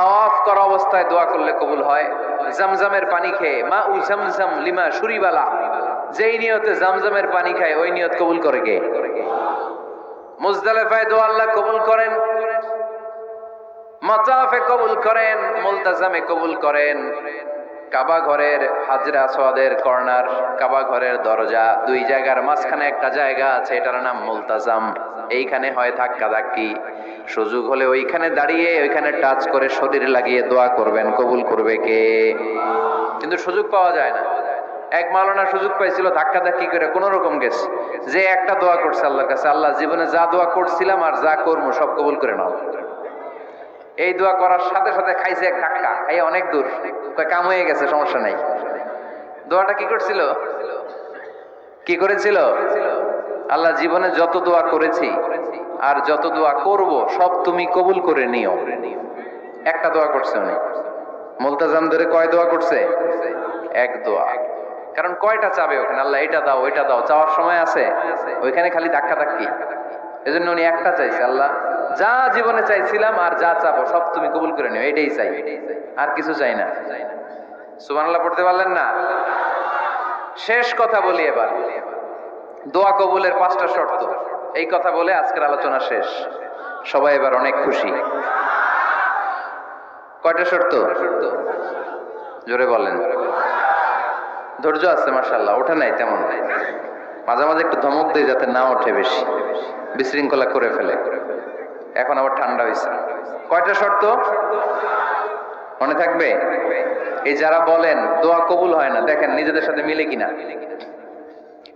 তাওয়াফ করা অবস্থায় দোয়া করলে কবুল হয়। জামজামের পানি খেয়ে, মা উ জামজাম লিমা সুরিবালা। যেই নিয়তে জামজামের পানি খায়, ওই নিয়ত কবুল করে কে? মুজদালেফায় দোয়া আল্লাহ কবুল করেন। মাতাফে কবুল করেন, মুলতাজামে কবুল করেন। কাবা ঘরের হাজরা সোয়াদের কর্নার, কাবা ঘরের দরজা, দুই জায়গার মাঝখানে একটা জায়গা আছে, এটার নাম মুলতাজাম। এইখানে হয় ধাক্কা ধাক্কি। সুযোগ হলে ওইখানে দাঁড়িয়ে, ওইখানে টাচ করে শরীর লাগিয়ে দোয়া করবেন, কবুল করবে কে? কিন্তু সুযোগ পাওয়া যায় না। এক মালনা সুযোগ পাইছিল, ধাক্কা ধাক্কি করে, কোন রকম গেছে যে একটা দোয়া করছে আল্লাহর কাছে, আল্লাহ জীবনে যা দোয়া করছিলাম আর যা করব, সব কবুল করে নাও। এই দোয়া করার সাথে সাথে খাইছে এক ধাক্কা খাই অনেক দূর। কাম হয়ে গেছে, সমস্যা নাই। দোয়াটা কি করছিল? কি করেছিল? আল্লাহ জীবনে যত দোয়া করেছি আর যত দোয়া করব, সব তুমি কবুল করে নিও। একটা দোয়া করছে উনি। মুলতাজাম ধরে কয় দোয়া করছে? এক দোয়া। কারণ কয়টা চাবে ওখানে? আল্লাহ, এটা দাও, ওইটা দাও। চাওয়ার সময় আছে। ওইখানে খালি ধাক্কা ধাক্কি। এজন্য উনি একটা চাইছে, আল্লাহ, যা জীবনে চাইছিলাম আর যা চাবো, সব তুমি কবুল করে নিও। এটাই চাই। আর কিছু চাই না। সুবহানাল্লাহ, পড়তে পারলেন না? শেষ কথা বলি এবার। দোয়া কবুলের পাঁচটা শর্ত। এই কথা বলে আজকের আলোচনা শেষ। সবাই এবার অনেক খুশি। কয়টা শর্ত? জোরে বলেন। ধৈর্য আছে মার্শাল্লাহ ওঠে নাই তেমন। মাঝে মাঝে একটু ধমক দেয় যাতে না ওঠে বেশি। বিশৃঙ্খলা করে ফেলে। এখন আবার ঠান্ডা হয়েছে কয়টা শর্ত? মনে থাকবে? এই যারা বলেন, দোয়া কবুল হয় না, দেখেন নিজেদের সাথে মিলে কিনা।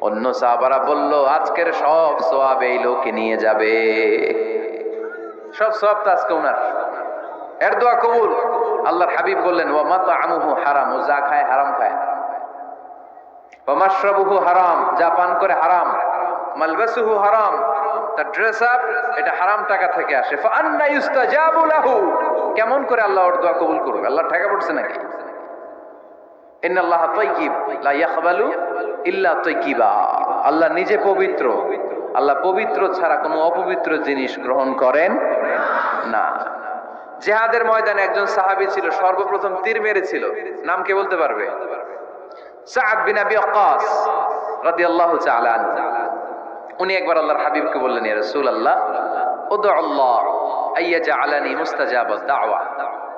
অন্য সাহাবারা বলল, আজকের সব সোয়াব এই লোকে নিয়ে যাবে। সব সব তো আজকে ওনার এর দোয়া কবুল। আল্লাহর হাবিব বললেন ও মাতা আমুহু হারাম, ও যা খায় হারাম খায়। হারাম, যা পান করে হারাম। মালবাসুহু হারাম, তার ড্রেস আপ এটা হারাম টাকা থেকে আসে। ফান্না ইউস্তাজাবু লাহু, কেমন করে আল্লাহ ওর দোয়া কবুল করবে? আল্লাহ টাকা পড়ছে নাকি? ইন্নাল্লাহ তাইয়িব লা ইয়াকবালু ইল্লা তাইয়িবা আল্লাহ নিজে পবিত্র। আল্লাহ পবিত্র ছাড়া কোনো অপবিত্র জিনিস গ্রহণ করেন না। জেহাদের ময়দানে একজন সাহাবী ছিল, সর্বপ্রথম তীর মেরেছিল। নাম কে বলতে পারবে? সাদ বিন আবি রাদিয়াল্লাহু তাআলা উনি একবার আল্লাহর হাবিবকে বললেন, ইয়া রাসূলুল্লাহ আল্লাহ দাওয়া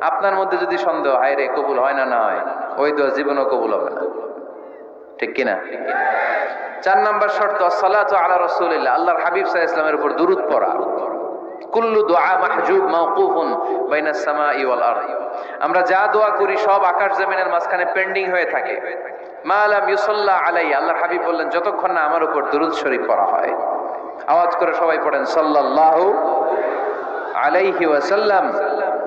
আপনার মধ্যে যদি সন্দেহ হায় রে কবুল হয় না? না হয় ওই দোয়া জীবনও কবুল হবে না। ঠিক কিনা? চার নম্বর শর্ত, সালাতু আলা রাসূলিল্লাহ। আল্লাহর হাবিব সাল্লাল্লাহু ইসলামের উপর দুরূদ পড়া। কুল্লু দোয়া মাহজুব ওয়াল আরদ। আমরা যা দোয়া করি সব আকাশ জমিনের মাঝখানে পেন্ডিং হয়ে থাকে। মা মালাম ইউসাল্লাহ আলাই আল্লাহর হাবিব বললেন, যতক্ষণ না আমার উপর দুরূদ শরীফ পড়া হয়। আওয়াজ করে সবাই পড়েন, সাল্লাল্লাহু আলাইহি ওয়াসাল্লাম।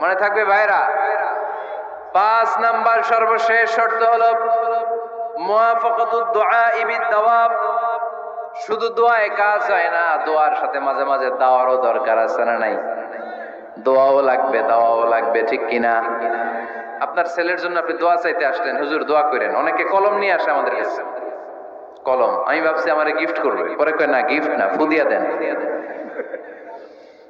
মনে থাকবে ভাইরা, পাঁচ নাম্বার সর্বশেষ শর্ত হলো শুধু দোয়ায় কাজ হয় না দোয়ার সাথে মাঝে মাঝে দাওয়ারও দরকার আছে না নাই? দোয়াও লাগবে, দাওয়াও লাগবে, ঠিক কিনা? আপনার ছেলের জন্য আপনি দোয়া চাইতে আসলেন, হুজুর দোয়া করেন। অনেকে কলম নিয়ে আসে আমাদের কাছে। কলম, আমি ভাবছি আমার গিফট করবে। পরে কয়, না গিফট না, ফুদিয়া দেন।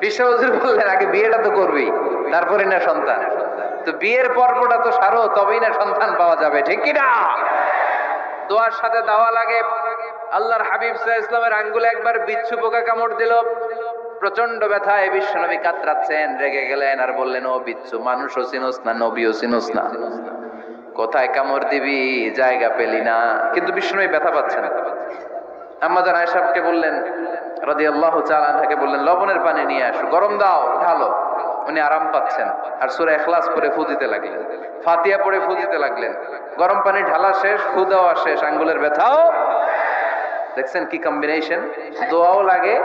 বিশ্ব হুজুর বললেন, আগে বিয়েটা তো করবি, তারপরে না সন্তান। তো বিয়ের পর্বটা তো সারো, তবেই না সন্তান পাওয়া যাবে, ঠিক দোয়ার সাথে দাওয়া লাগে। আল্লাহর হাবিব ইসলামের আঙ্গুলে একবার বিচ্ছু পোকা কামড় দিল। প্রচণ্ড কাতরাচ্ছেন, রেগে গেলেন আর বললেন, ও বিচ্ছু, মানুষও চিনোস না, নবীও চিনোস না। কোথায় কামড় দিবি, জায়গা পেলি না। কিন্তু বিশ্বনবী ব্যথা পাচ্ছে না। আমাদের আয়সাবকে বললেন রাজি আল্লাহ চালানহাকে বললেন, লবণের পানি নিয়ে আসো, গরম দাও, ঢালো। উনি আরাম পাচ্ছেন। আর সুরে এখলাস লাগলেন। ফাতিয়া ফুদিতে লাগলেন। গরম পানি ঢালা শেষ শেষ, আঙ্গুলের ব্যথাও। দেখছেন কি কম্বিনেশন দোয়াও লাগে,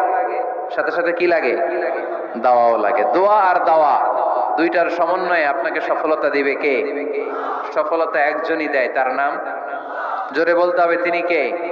সাথে সাথে কি লাগে? দাওয়াও লাগে। দোয়া আর দাওয়া, দুইটার সমন্বয়ে আপনাকে সফলতা দিবে কে? সফলতা একজনই দেয়, তার নাম? জোরে বলতে হবে, তিনি কে?